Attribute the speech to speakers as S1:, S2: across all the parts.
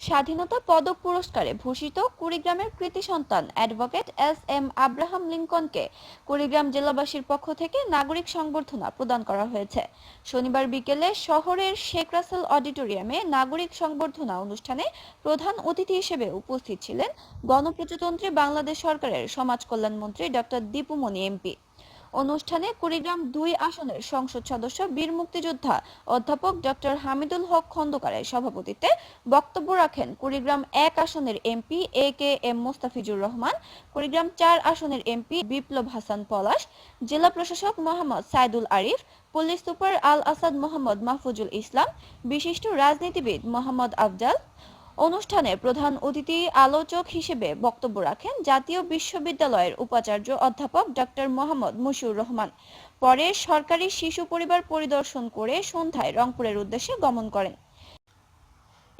S1: স্বাধীনতা পদক পুরস্কারে ভূষিত কুড়িগ্রামের কৃতি সন্তান অ্যাডভোকেট এস এম আব্রাহাম লিঙ্কনকে কুড়িগ্রাম জেলাবাসীর পক্ষ থেকে নাগরিক সংবর্ধনা প্রদান করা হয়েছে। শনিবার বিকেলে শহরের শেখ রাসেল অডিটোরিয়ামে নাগরিক সংবর্ধনা অনুষ্ঠানে প্রধান অতিথি হিসেবে উপস্থিত ছিলেন গণপ্রজাতন্ত্রী বাংলাদেশ সরকারের সমাজ কল্যাণ মন্ত্রী ডক্টর দীপুমণি এমপি। অনুষ্ঠানে কুড়িগ্রাম দুই আসনের সংসদ সদস্য, বীর মুক্তিযোদ্ধা অধ্যাপক ডক্টর হামিদুল হক খন্দকারের সভাপতিত্বে বক্তব্য রাখেন কুড়িগ্রাম এক আসনের MP A K M Mostafizur Rahman, Kurigram চার আসনের এমপি বিপ্লব হাসান পলাশ, জেলা প্রশাসক মোহাম্মদ সাইদুল আরিফ, পুলিশ সুপার আল আসাদ মোহাম্মদ মাহফুজুল ইসলাম, বিশিষ্ট রাজনীতিবিদ মোহাম্মদ আফজাল অনুষ্ঠানে প্রধান অতিথি আলোচক হিসেবে বক্তব্য রাখেন জাতীয় বিশ্ববিদ্যালয়ের উপাচার্য অধ্যাপক ডক্টর মোহাম্মদ মুশিউর রহমান। পরে সরকারি শিশু পরিবার পরিদর্শন করে সন্ধ্যায় রংপুরের উদ্দেশ্যে গমন করেন।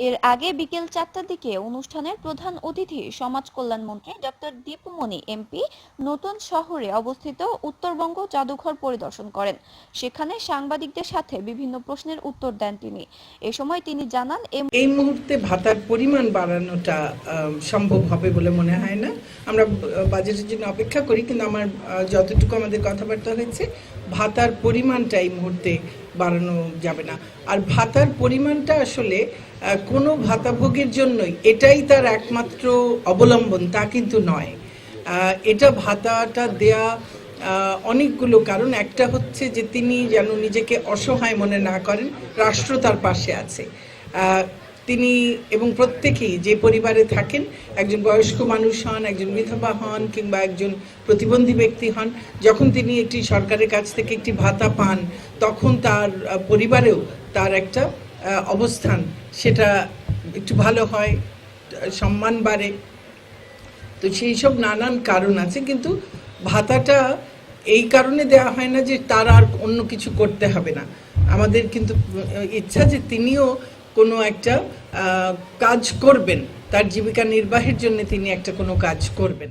S1: এর আগে বিকেল চারটার দিকে অনুষ্ঠানের প্রধান অতিথি সমাজ কল্যাণ মন্ত্রী ডক্টর দীপুমণি এমপি নতুন শহরে অবস্থিত উত্তরবঙ্গ জাদুঘর পরিদর্শন করেন। সেখানে সাংবাদিকদের সাথে বিভিন্ন প্রশ্নের উত্তর দেন তিনি। এ সময় তিনি জানান
S2: এই মুহূর্তে ভাতার পরিমাণ বাড়ানোটা সম্ভব হবে বলে মনে হয় না। আমরা বাজেটের জন্য অপেক্ষা করি, কিন্তু আমার যতটুকু আমাদের কথাবার্তা হয়েছে, ভাতার পরিমাণটা এই মুহূর্তে বাড়ানো যাবে না। আর ভাতার পরিমাণটা আসলে কোনো ভাতাভোগের জন্যই এটাই তার একমাত্র অবলম্বন, তা কিন্তু নয়। এটা ভাতাটা দেয়া অনেকগুলো কারণ। একটা হচ্ছে যে তিনি যেন নিজেকে অসহায় মনে না করেন, রাষ্ট্র তার পাশে আছে। তিনি এবং প্রত্যেকেই যে পরিবারে থাকেন, একজন বয়স্ক মানুষ হন, একজন বিধবা হন কিংবা একজন প্রতিবন্ধী ব্যক্তি হন, যখন তিনি একটি সরকারের কাছ থেকে একটি ভাতা পান, তখন তার পরিবারেও তার একটা অবস্থান, সেটা একটু ভালো হয়, সম্মান বাড়ে। তো সেই সব নানান কারণ আছে, কিন্তু ভাতাটা এই কারণে দেওয়া হয় না যে তার আর অন্য কিছু করতে হবে না। আমাদের কিন্তু ইচ্ছা যে তিনিও কোনো একটা কাজ করবেন। তার জীবিকা নির্বাহের জন্য তিনি একটা কোনো কাজ করবেন।